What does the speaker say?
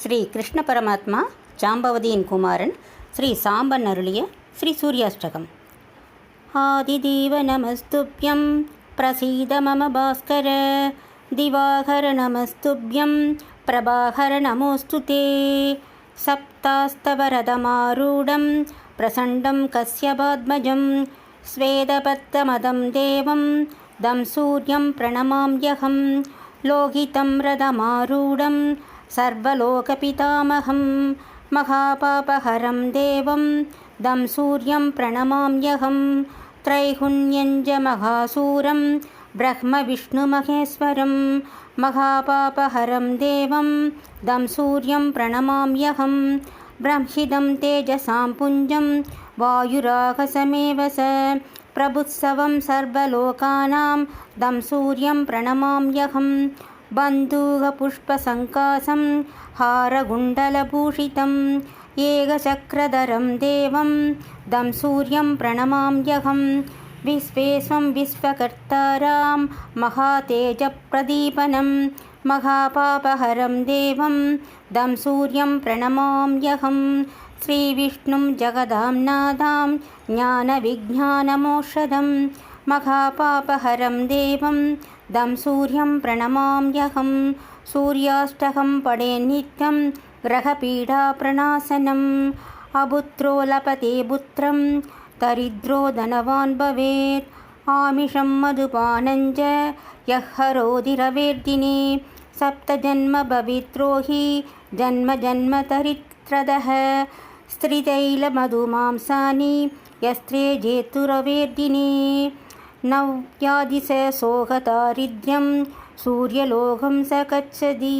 ஸ்ரீ கிருஷ்ண பரமாத்மா ஜாம்பவதியின் குமாரன் ஸ்ரீ சாம்பன் அருளிய ஸ்ரீ சூர்யாஷ்டகம் ஆதிதீவ நமஸ்துப்யம் பிரசீத மம பாஸ்கர திவாகர நமஸ்துப்யம் பிரபாகர நமோஸ்து தே सप्तास्तवरदमारूढं प्रचण्डं कस्यपात्मजं स्वेदपत्तमदं देवं दं सूर्यं प्रणमाम्यहं लोहितं रथमारूढं सर्वलोकपितामहं महापापहरं देवं दं सूर्यं प्रणमाम्यहं त्रैगुण्यञ्च महासूरं ब्रह्मविष्णुमहेश्वरं महापापहरं देवं दं सूर्यं प्रणमाम्यहं ब्रह्मिदं तेजसां पुञ्जं वायुराकसमेव स प्रभुत्सवं सर्वलोकानां दं सूर्यं प्रणमाम्यहं बन्धूकपुष्पसङ्कासं हारकुण्डलभूषितम् एकचक्रधरं देवं दं सूर्यं प्रणमाम्यहं विश्वेश्वं विश्वकर्तारां महातेजप्रदीपनं महापापहरं देवं दं सूर्यं प्रणमाम्यहं श्रीविष्णुं जगदां नादां ज्ञानविज्ञानमोषधं महापापहरं देवं दं सूर्यं प्रणमाम्यहं। सूर्याष्टकं पडे नित्यं ग्रहपीडाप्रणाशनम् अपुत्रो लपते पुत्रं दरिद्रो धनवान् भवेत्। आमिषं मधुपानञ्च यः हरोति रवेर्दिने सप्तजन्म भविद्रोही जन्म जन्म तरित्रदः स्त्रितैलमधुमांसानि यस्त्रे जेतुरवेर्दिने नव्यादिश सोहदारिद्र्यं सूर्यलोकं स गच्छति